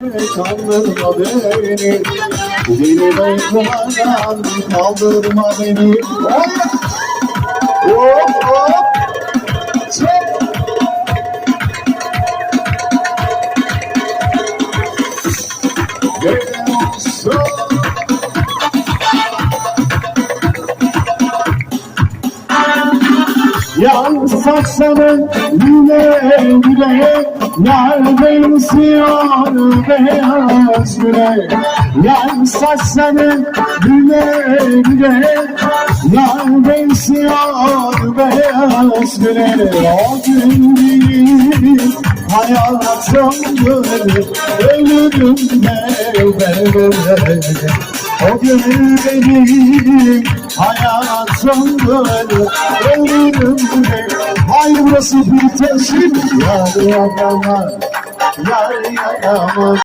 Kandırma beni Beni beklemeden kaldırma beni Hop hop Çek Geliyorsun Yan saçların güle güle Yar benziyor beyaz güle Yan saçların güle güle Yar benziyor beyaz güle O gün değil hayatım böyle Ölürüm ben o gün benim hayatım böyle Ölümümde Hayır burası bir teşhir Yar yakamaz Yar yakamaz